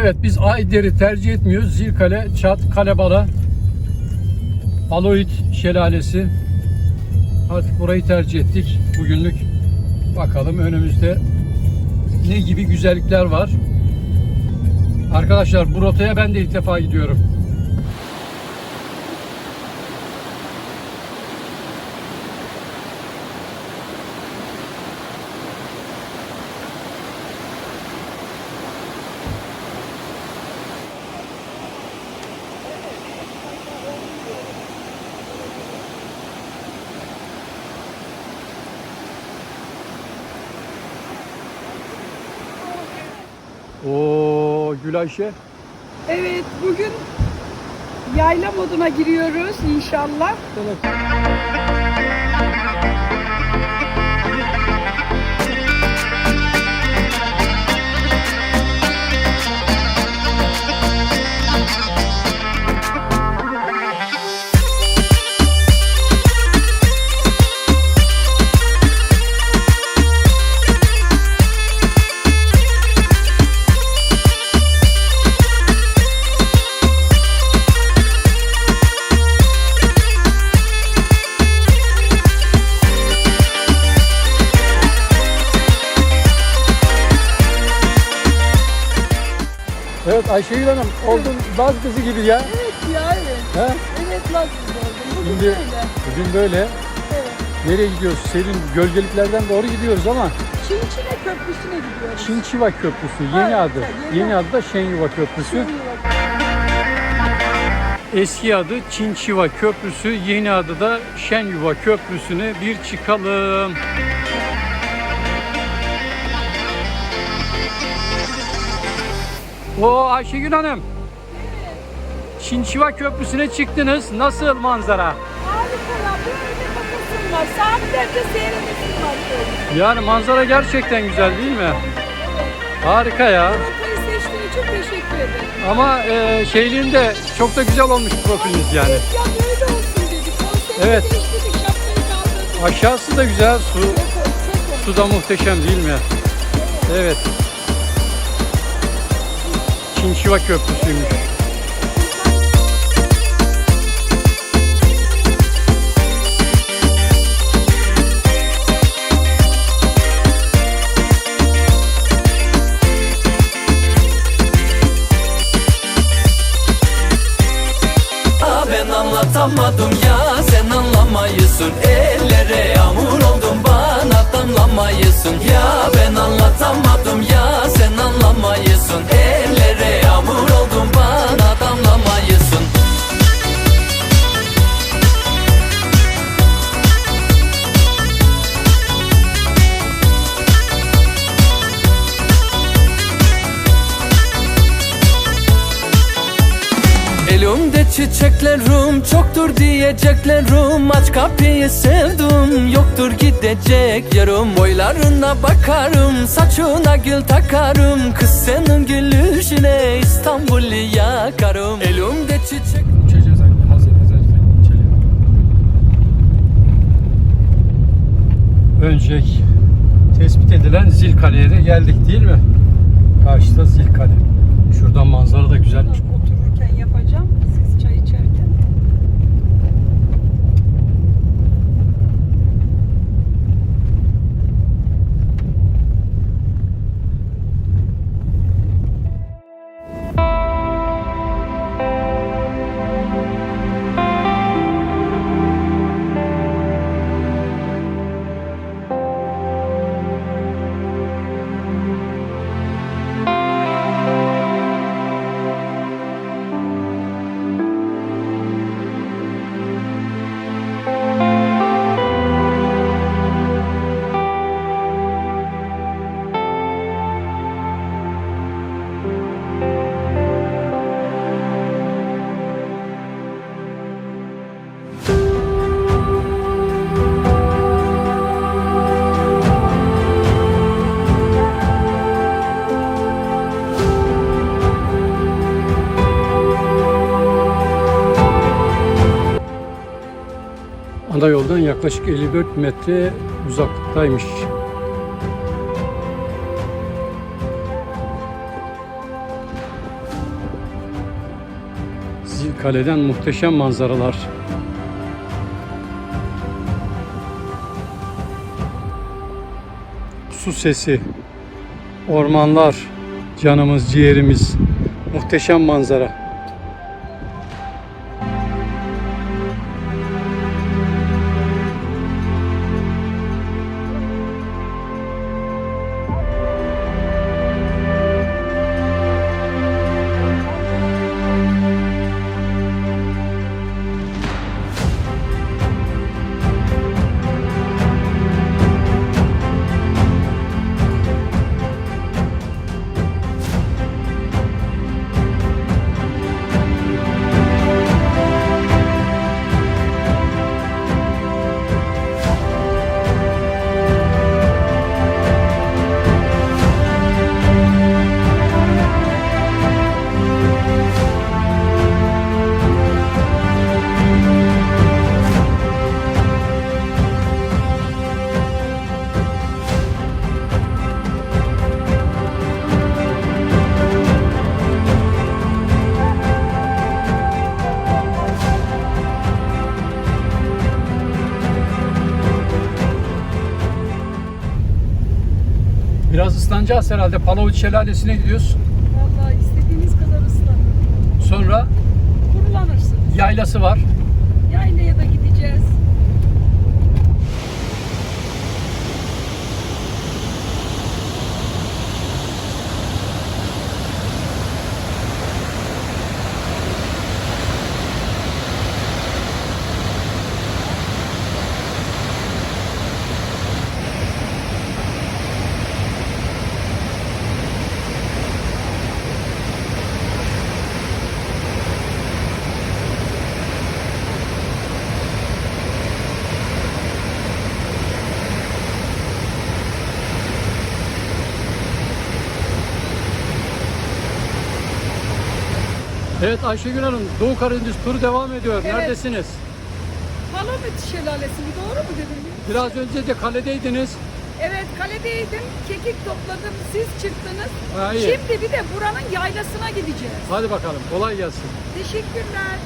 Evet biz Ayder'i tercih etmiyoruz. Zilkale, Çat, Kalebala, Aloid Şelalesi. Artık burayı tercih ettik bugünlük. Bakalım önümüzde ne gibi güzellikler var. Arkadaşlar bu rotaya ben de ilk defa gidiyorum. Oo Gülayşe. Evet, bugün yayla moduna giriyoruz inşallah. Evet Ayşegül Hanım oldun Laz kızı gibi ya. Evet ya evet. He? Evet lazım oldum. Bugün Şimdi böyle. bugün böyle. Evet. Nereye gidiyoruz? Serin gölgeliklerden doğru gidiyoruz ama Çinçine Köprüsü'ne gidiyoruz. Çinçiva Köprüsü yeni Aynen, adı. yeni Yeni adı. da Şenyuva Köprüsü. Bak. Eski adı Çinçiva Köprüsü, yeni adı da Şenyuva Köprüsü'ne bir çıkalım. O Ayşegül Hanım. Çinçiva Köprüsü'ne çıktınız. Nasıl manzara? Harika ya böyle bakasın var. Saatlerce seyredesin var. Yani manzara gerçekten güzel değil mi? Harika ya. Rotayı seçtiğin için teşekkür ederim. Ama e, şeyliğinde çok da güzel olmuş profiliniz yani. Ya böyle olsun dedik. Konsepti Evet. değiştirdik. Şapkayı kaldırdık. Aşağısı da güzel, su su da muhteşem değil mi? Evet. Çinşiva Köprüsü'ymüş. Ben anlatamadım ya sen anlamayısın. Ellere yağmur oldum bana damlamayısın. Ya ben anlatamadım çiçeklerim çoktur diyeceklerim Aç kapıyı sevdim yoktur gidecek. Yarım Boylarına bakarım saçına gül takarım. Kız senin gülüşüne İstanbul'u yakarım. Elimde çiçek. Önce tespit edilen Zilkale'ye de geldik değil mi? Karşıda Zilkale. ana yoldan yaklaşık 54 metre uzaklıktaymış. Zilkale'den muhteşem manzaralar. Su sesi, ormanlar, canımız, ciğerimiz, muhteşem manzara. Islanacağız herhalde. Palavut Şelalesi'ne gidiyoruz. Vallahi istediğiniz kadar ıslanın. Sonra Kurulanırsınız. yaylası var. Yaylaya da gideceğiz. Evet Ayşegül Hanım Doğu Karadeniz turu devam ediyor. Evet. Neredesiniz? Palamut şelalesi mi? Doğru mu dedim? Biraz önce de kaledeydiniz. Evet kaledeydim. Kekik topladım. Siz çıktınız. Ha, iyi. Şimdi bir de buranın yaylasına gideceğiz. Hadi bakalım kolay gelsin. Teşekkürler.